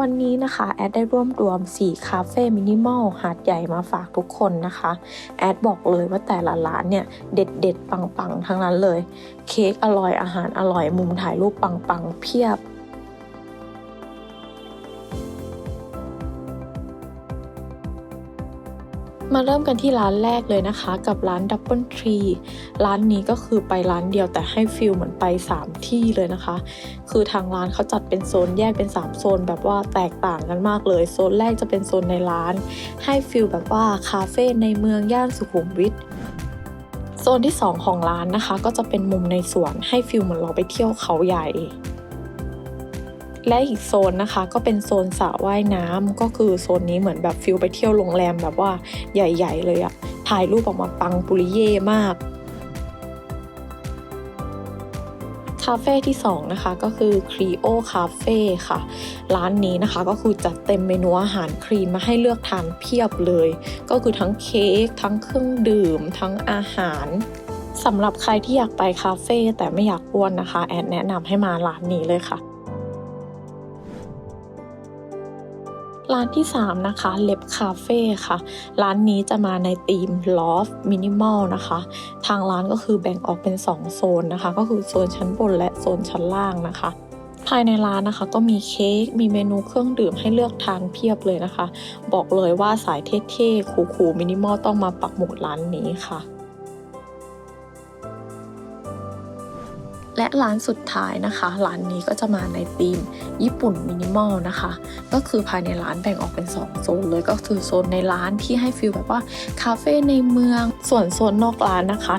วันนี้นะคะแอดได้รวมรวม 4 คาเฟ่มินิมอลหาดใหญ่มาฝากทุกคนนะคะ แอดบอกเลยว่าแต่ละร้านเนี่ย เด็ดเด็ดๆปังๆ ทั้งนั้นเลย เค้กอร่อยอาหารอร่อยมุมถ่ายรูปปังๆ เพียบ มาเริ่มกันที่ร้านแรกเลยนะคะ กับร้าน Double Tree ร้านนี้ก็คือไปร้านเดียวแต่ให้ฟิลเหมือนไป 3 ที่เลยนะคะ คือทางร้านเขาจัดเป็นโซนแยกเป็น 3 โซนแบบว่าแตกต่างกันมากเลย โซนแรกจะเป็นโซนในร้าน ให้ฟิลแบบว่าคาเฟ่ในเมืองย่านสุขุมวิทโซนที่ 2 ของร้านนะคะ ก็จะเป็นมุมในสวนให้ฟิลเหมือนเราไปเที่ยวเขาใหญ่ และอีกโซนนะคะ ก็เป็นโซนสระว่ายน้ำก็คือโซนนี้เหมือนแบบฟิลไปเที่ยวโรงแรมแบบว่าใหญ่ ๆ เลยอะถ่ายรูปออกมาปังปุริเย่มากคาเฟ่ที่2นะคะก็คือ Creo Cafe ค่ะ ร้านนี้นะคะก็คือจัดเต็มเมนูอาหารคลีนมาให้เลือกทานเพียบเลย ก็คือทั้งเค้กทั้งเครื่องดื่ม ทั้งอาหารสำหรับใครที่อยากไปคาเฟ่แต่ไม่อยากอ้วนนะคะ แอดแนะนำให้มาร้านนี้เลยค่ะ ร้านที่ 3 นะคะ เล็บคาเฟ่ค่ะ ร้านนี้จะมาในธีมลอฟมินิมอลนะคะ ทางร้านก็คือแบ่งออกเป็น 2 โซนนะคะ ก็คือโซนชั้นบนและโซนชั้นล่างนะคะ ภายในร้านนะคะก็มีเค้ก มีเมนูเครื่องดื่มให้เลือกทานเพียบเลยนะคะ บอกเลยว่าสายเท่ๆ คูลๆมินิมอลต้องมาปักหมุดร้านนี้ค่ะ และร้านสุดท้ายนะคะ ร้านนี้ก็จะมาในธีมญี่ปุ่นมินิมอลนะคะ ก็คือภายในร้านแบ่งออกเป็น 2 โซนเลยก็คือโซนในร้านที่ให้ฟิลแบบว่าคาเฟ่ในเมือง ส่วนโซนนอกร้านนะคะ